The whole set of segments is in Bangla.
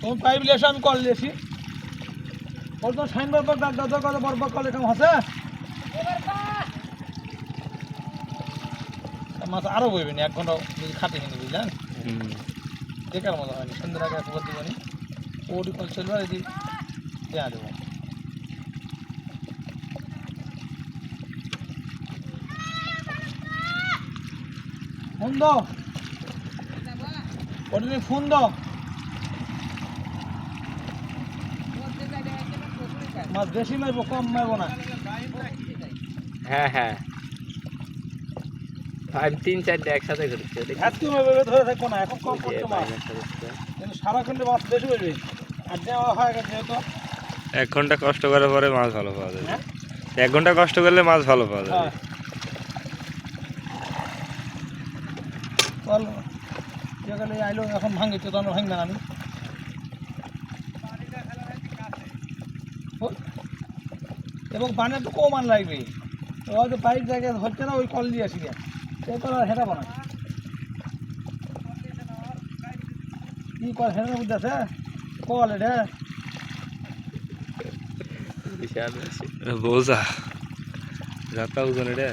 তুমি পাইপ লিয়ে এসো আমি কল লিয়েছি ওর তো সাইন বরবক দাও তো কত বরবক কলে কেমন আছে মাছ আরও বইবে না এক ঘণ্টা যদি খাটে কিনে বুঝলেন বেকার মতো হয়নি সন্ধ্যের আগে একবার দিবনি ওটি কল চলবে এদিকে দেওয়া দেবো। ফোন দাও। ওটা ফোন দাও। মাছ বেশি মারবো কম মারবো না। হ্যাঁ হ্যাঁ। আমি তিন চারটে একসাথে মারবে ধরে থাকব না এখন কম মাছ। কিন্তু সারাক্ষণ মাছ বেশি মারবে। আর দেওয়া হয়ে গেছে যেহেতু। এক ঘণ্টা কষ্ট করার পরে মাছ ভালো পাওয়া যাবে। হ্যাঁ? এক ঘণ্টা কষ্ট করলে মাছ ভালো পাওয়া যাবে। হ্যাঁ। আইলো এখন ভাঙি তো তখন ভাঙবে না আমি। এবং পানি তো কমান লাগবে। হয়তো পাইপ জায়গায় হচ্ছে না, ওই কল দিয়ে আসি এরপর আর হেঁটা বানা কি কল হেরানো বুঝতে আছে কল এটা। বিশাল বেশি। বোঝা। যাত্রা ওজন এটা।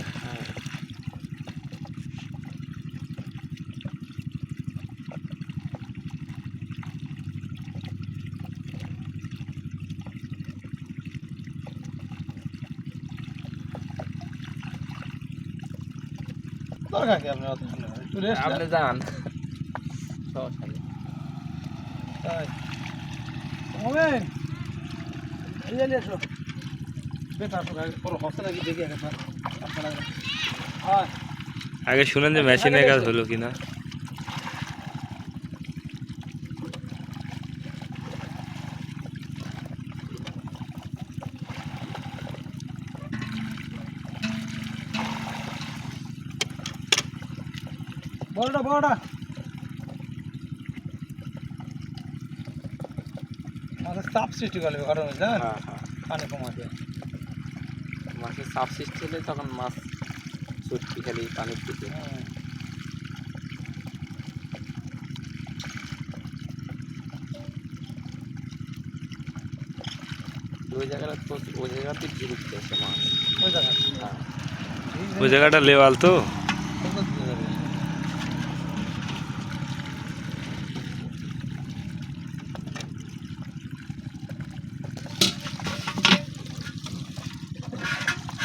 দরকার কি আপনি অত ঠান্ডা করে? একটু রেস্ট আপনি যান তাই মোমেন এই যে এসো বেটা আসো আগে পরে হসে নাকি দেখি একবার আপনারা হ্যাঁ আগে শুনেন যে মেশিনের কাজ হলো কিনা বড়টা বড়টা আমাদের চাপ সৃষ্টি করবে ঘরের মধ্যে জানেন হ্যাঁ হ্যাঁ পানি কমাতে মাছের চাপ সৃষ্টি হলে তখন মাছ চুটকি খালি পানির দিকে হুম। ওই জায়গাটা প্রচুর ওই জায়গাতে গুরুত্ব আছে মাছ ওই জায়গা হ্যাঁ ওই জায়গাটা লেওয়াল তো